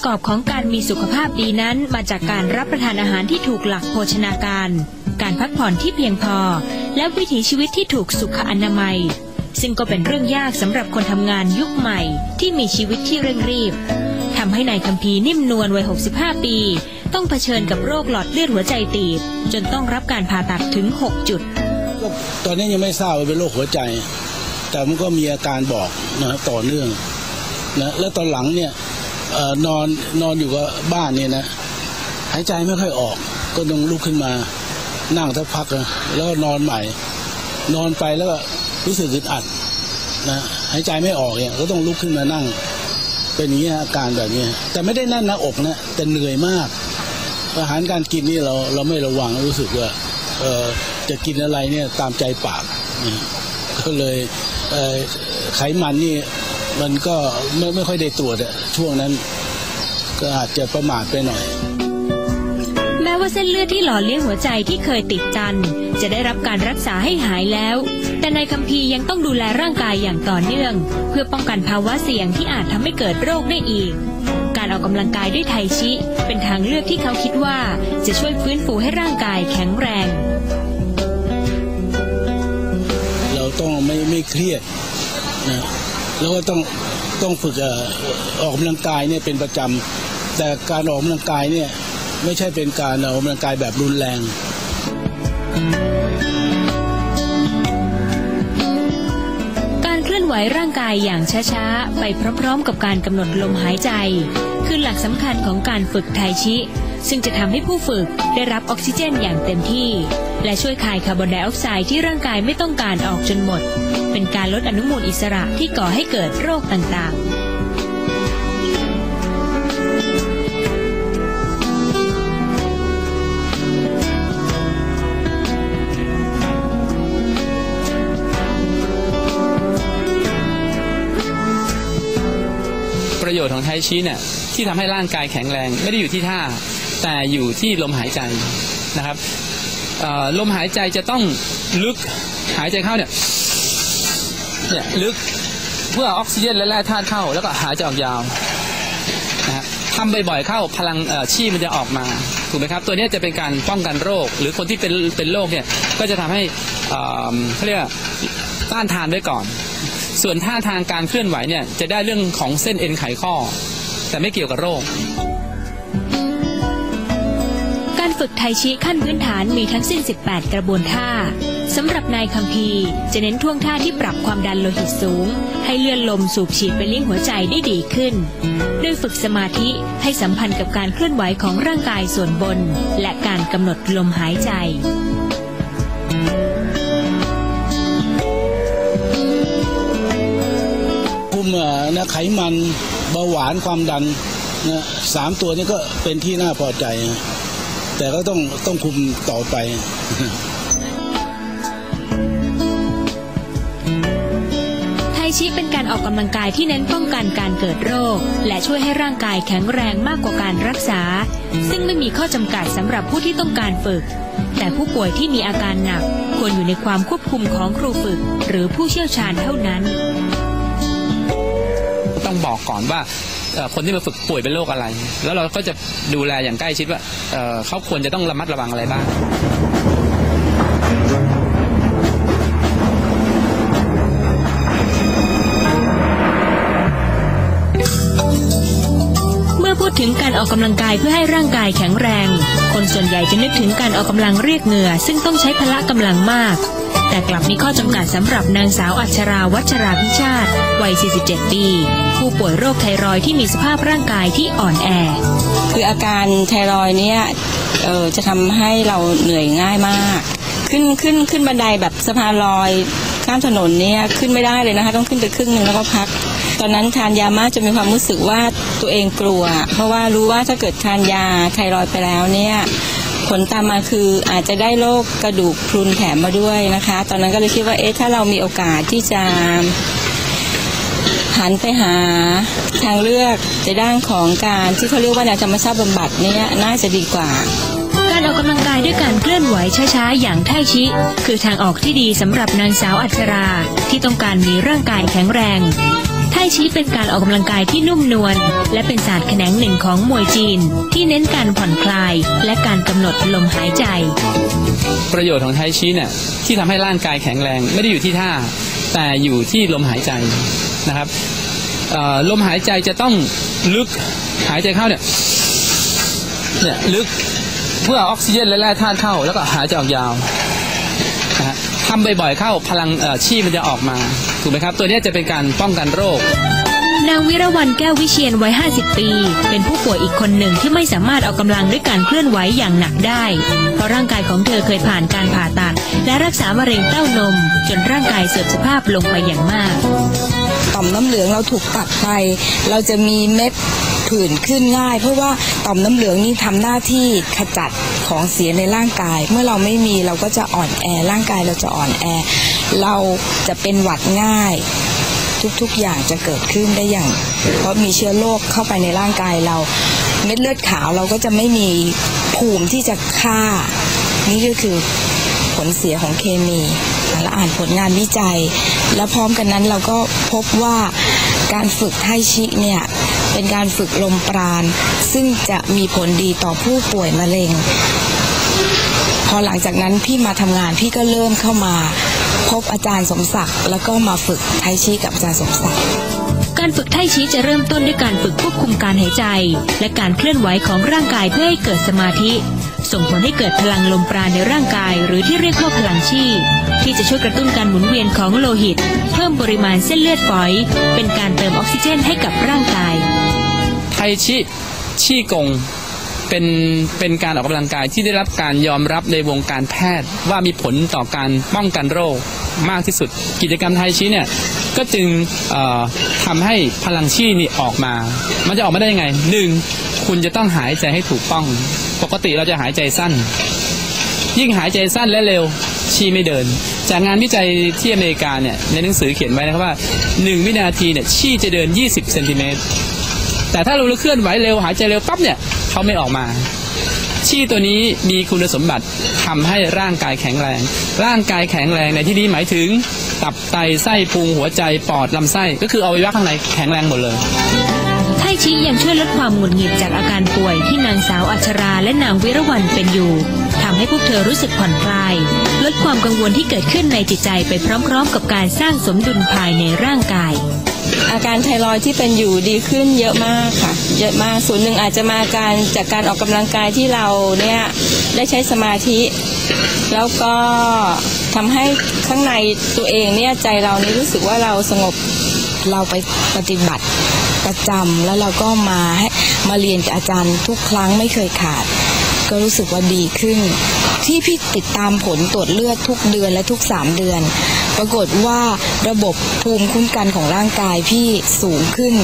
ประกอบของการมีสุขภาพดีนั้นมาจากการรับประทานอาหารที่ถูกหลักโภชนาการ การพักผ่อนที่เพียงพอ และวิถีชีวิตที่ถูกสุขอนามัย ซึ่งก็เป็นเรื่องยากสำหรับคนทำงานยุคใหม่ที่มีชีวิตที่เร่งรีบทำให้นายคัมพีนิ่มนวลวัย 65 ปี ต้องเผชิญกับโรคหลอดเลือดหัวใจตีบ จนต้องรับการผ่าตัดถึง 6 จุด ตอนนี้ยังไม่ทราบว่าเป็นโรคหัวใจ แต่มันก็มีอาการบอกนะต่อเนื่องนะแล้วตอนหลังเนี่ย อนอนนอนอยู่กับบ้านเนี่ยนะหายใจไม่ค่อยออก ก็ต้องลุกขึ้นมานั่งสักพักนะแล้วก็นอนใหม่ นอนไปแล้วก็รู้สึกอึดอัดนะหายใจไม่ออกเนี่ยก็ต้องลุกขึ้นมานั่ง เป็นอย่างนี้อาการแบบนี้ แต่ไม่ได้แน่นหน้าอกนะแต่เหนื่อยมาก อาหารการกินนี่เราเราไม่ระวังรู้สึกว่าเออจะกินอะไรเนี่ยตามใจปากก็เลยไขมันนี่ มันก็ไม่ไม่ค่อยได้ตรวจอะช่วงนั้นก็อาจจะประมาทไปหน่อย แม้ว่าเส้นเลือดที่หล่อเลี้ยงหัวใจที่เคยติดจัน จะได้รับการรักษาให้หายแล้ว แต่ในายคัมพีร์ยังต้องดูแลร่างกายอย่างต่อเนื่อง เพื่อป้องกันภาวะเสี่ยงที่อาจทำให้เกิดโรคได้อีก การออกกำลังกายด้วยไทชิ เป็นทางเลือกที่เขาคิดว่าจะช่วยฟื้นฟูให้ร่างกายแข็งแรง เราต้องไม่ไม่เครียดนะ แล้วก็ต้องต้องฝึกออออกกำลังกายเนี่ยเป็นประจำแต่การออกกำลังกายเนี่ยไม่ใช่เป็นการออกกำลังกายแบบรุนแรง การเคลื่อนไหวร่างกายอย่างช้าๆ ไปพร้อมๆ กับการกำหนดลมหายใจ คือหลักสำคัญของการฝึกไทชิ ซึ่งจะทำให้ผู้ฝึกได้รับออกซิเจนอย่างเต็มที่ และช่วยคายคาร์บอนไดออกไซด์ที่ร่างกายไม่ต้องการออกจนหมด เป็นการลดอนุมูลอิสระที่ก่อให้เกิดโรคต่างๆประโยชน์ของไทชิเนี่ยที่ทำให้ร่างกายแข็งแรง ไม่ได้อยู่ที่ท่า แต่อยู่ที่ลมหายใจนะครับลมหายใจจะต้องลึกหายใจเข้าเนี่ยเนี่ยลึกเพื่อออกซิเจนและแร่ธาตุเข้า แล้วก็หายใจออกยาวนะฮะทำบ่อยๆเข้าพลังชีพมันจะออกมาถูกไหมครับตัวนี้จะเป็นการป้องกันโรค หรือคนที่เป็นเป็นโรคเนี่ยก็จะทำให้เขาเรียกต้านทานไว้ก่อน ส่วนท่าทางการเคลื่อนไหวเนี่ยจะได้เรื่องของเส้นเอ็นไขข้อ แต่ไม่เกี่ยวกับโรค การฝึกไทชิขั้นพื้นฐานมีทั้งสิ้น 18 กระบวนท่าสำหรับนายคัมพีจะเน้นท่วงท่าที่ปรับความดันโลหิตสูง ให้เลือดลมสูบฉีดไปเลี้ยงหัวใจได้ดีขึ้น โดยฝึกสมาธิให้สัมพันธ์กับการเคลื่อนไหวของร่างกายส่วนบน และการกำหนดลมหายใจคุมเอ่อนะไขมันเบาหวานความดันนะสามตัวนี้ก็เป็นที่น่าพอใจนะ แต่ก็ต้องต้องคุมต่อไปไทชิเป็นการออกกำลังกายที่เน้นป้องกันการเกิดโรค และช่วยให้ร่างกายแข็งแรงมากกว่าการรักษา ซึ่งไม่มีข้อจำกัดสำหรับผู้ที่ต้องการฝึก แต่ผู้ป่วยที่มีอาการหนัก ควรอยู่ในความควบคุมของครูฝึก หรือผู้เชี่ยวชาญเท่านั้น ต้องบอกก่อนว่าเอ่อ คนที่มาฝึกป่วยเป็นโรคอะไร แล้วเราก็จะดูแลอย่างใกล้ชิดว่าเขาควรจะต้องระมัดระวังอะไรบ้าง ดถึงการออกกำลังกายเพื่อให้ร่างกายแข็งแรง คนส่วนใหญ่จะนึกถึงการออกกำลังเรียกเหงื่อ ซึ่งต้องใช้พละกำลังมาก แต่กลับมีข้อจำกัดสำหรับนางสาวอัชราวัชราพิชาติ วัย 47 ปี ผู้ป่วยโรคไทรอยที่มีสภาพร่างกายที่อ่อนแอ คืออาการไทรอยเนี่ยเออจะทำให้เราเหนื่อยง่ายมาก ขึ้นขึ้นขึ้นบันไดแบบสะพานลอยข้ามถนนเนี่ยขึ้นไม่ได้เลยนะคะ ต้องขึ้นไปครึ่งหนึ่งแล้วก็พัก ตอนนั้นทานยามากจะมีความรู้สึกว่าตัวเองกลัว เพราะว่ารู้ว่าถ้าเกิดทานยาไทรอยด์ไปแล้วเนี่ยผลตามมาคืออาจจะได้โรคกระดูกพรุนแถมมาด้วยนะคะ ตอนนั้นก็เลยคิดว่าเอ๊ะถ้าเรามีโอกาสที่จะหันไปหาทางเลือกในด้านของการที่เขาเรียกว่าแนวธรรมชาติบำบัดเนี่ยน่าจะดีกว่า การออกกำลังกายด้วยการเคลื่อนไหวช้าๆ อย่างไทชิ คือทางออกที่ดีสำหรับนางสาวอัชรา ที่ต้องการมีร่างกายแข็งแรง ไทชีเป็นการออกกำลังกายที่นุ่มนวลและเป็นศาสตร์แขนงหนึ่งของมวยจีน ที่เน้นการผ่อนคลาย และการกำหนดลมหายใจ ประโยชน์ของไทชีเนี่ยที่ทำให้ร่างกายแข็งแรงไม่ได้อยู่ที่ท่า แต่อยู่ที่ลมหายใจนะครับลมหายใจจะต้องลึกหายใจเข้าเนี่ยเนี่ยลึกเพื่อออกซิเจนและแร่ธาตุเข้าแล้วก็หายใจออกยาว ทำบ่อยๆเข้าพลังเอ่อชีพมันจะออกมาถูกไหมครับ ตัวเนี้ยจะเป็นการป้องกันโรคนางวิรวรรณแก้ววิเชียนวัย 50 ปี เป็นผู้ป่วยอีกคนหนึ่งที่ไม่สามารถออกกำลังด้วยการเคลื่อนไหวอย่างหนักได้ เพราะร่างกายของเธอเคยผ่านการผ่าตัด และรักษามะเร็งเต้านม จนร่างกายเสื่อมสภาพลงไปอย่างมาก ต่อมน้ำเหลืองเราถูกตัดไป เราจะมีเม็ด ผื่นขึ้นง่าย เพราะว่าต่อมน้ำเหลืองนี่ทำหน้าที่ขจัดของเสียในร่างกาย เมื่อเราไม่มีเราก็จะอ่อนแอร่างกายเราจะอ่อนแอ เราจะเป็นหวัดง่าย ทุกๆอย่างจะเกิดขึ้นได้อย่าง เพราะมีเชื้อโรคเข้าไปในร่างกายเราเม็ดเลือดขาวเราก็จะไม่มีภูมิที่จะฆ่า นี่ก็คือผลเสียของเคมีและอ่านผลงานวิจัย แล้วพร้อมกันนั้นเราก็พบว่าการฝึกไทชิเนี่ย เป็นการฝึกลมปราณ ซึ่งจะมีผลดีต่อผู้ป่วยมะเร็ง พอหลังจากนั้นพี่มาทำงานพี่ก็เริ่มเข้ามา พบอาจารย์สมศักดิ์แล้วก็มาฝึกไทชิกับอาจารย์สมศักดิ์การฝึกไทชีจะเริ่มต้นด้วยการฝึกควบคุมการหายใจ และการเคลื่อนไหวของร่างกายเพื่อให้เกิดสมาธิ ส่งผลให้เกิดพลังลมปราณในร่างกาย หรือที่เรียกว่าพลังชีที่จะช่วยกระตุ้นการหมุนเวียนของโลหิต เพิ่มปริมาณเส้นเลือดฝอย เป็นการเติมออกซิเจนให้กับร่างกาย ไทชิชี่กงเป็นเป็นการออกกำลังกายที่ได้รับการยอมรับในวงการแพทย์ว่ามีผลต่อการป้องกันโรคมากที่สุด กิจกรรมไทชิเนี่ยก็จึงเอ่อทำให้พลังชีนี่ออกมา มันจะออกมาได้ยังไงหนึ่งคุณจะต้องหายใจให้ถูกต้อง ปกติเราจะหายใจสั้น ยิ่งหายใจสั้นและเร็วชีไม่เดิน จากงานวิจัยที่อเมริกาเนี่ยในหนังสือเขียนไว้นะครับว่า 1 วินาทีเนี่ยชีจะเดิน 20เซนติเมตร แต่ถ้าเราเคลื่อนไหวเร็วหายใจเร็วปั๊บเนี่ยเขาไม่ออกมาชี่ตัวนี้มีคุณสมบัติทำให้ร่างกายแข็งแรง ร่างกายแข็งแรงในที่นี้หมายถึง ตับไตไส้พุงหัวใจปอดลำไส้ก็คืออวัยวะข้างในแข็งแรงหมดเลยไทชี้ยังช่วยลดความหงุดหงิดจากอาการป่วยที่นางสาวอัชราและนางวิรวรรณเป็นอยู่ทำให้พวกเธอรู้สึกผ่อนคลาย ลดความกังวลที่เกิดขึ้นในจิตใจไปพร้อมๆ กับการสร้างสมดุลภายในร่างกาย อาการไทรอยที่เป็นอยู่ดีขึ้นเยอะมากค่ะ เยอะมากส่วนหนึ่งอาจจะมาการจากการออกกำลังกายที่เราเนี่ยได้ใช้สมาธิ แล้วก็ทำให้ข้างในตัวเองเนี่ยใจเรานี่รู้สึกว่าเราสงบเราไปปฏิบัติประจำแล้วเราก็มาให้มาเรียนกับอาจารย์ทุกครั้งไม่เคยขาด ก็รู้สึกว่าดีขึ้น ที่พี่ติดตามผลตรวจเลือดทุกเดือนและทุกสามเดือน ปรากฏว่าระบบภูมิคุ้มกันของร่างกายพี่สูงขึ้น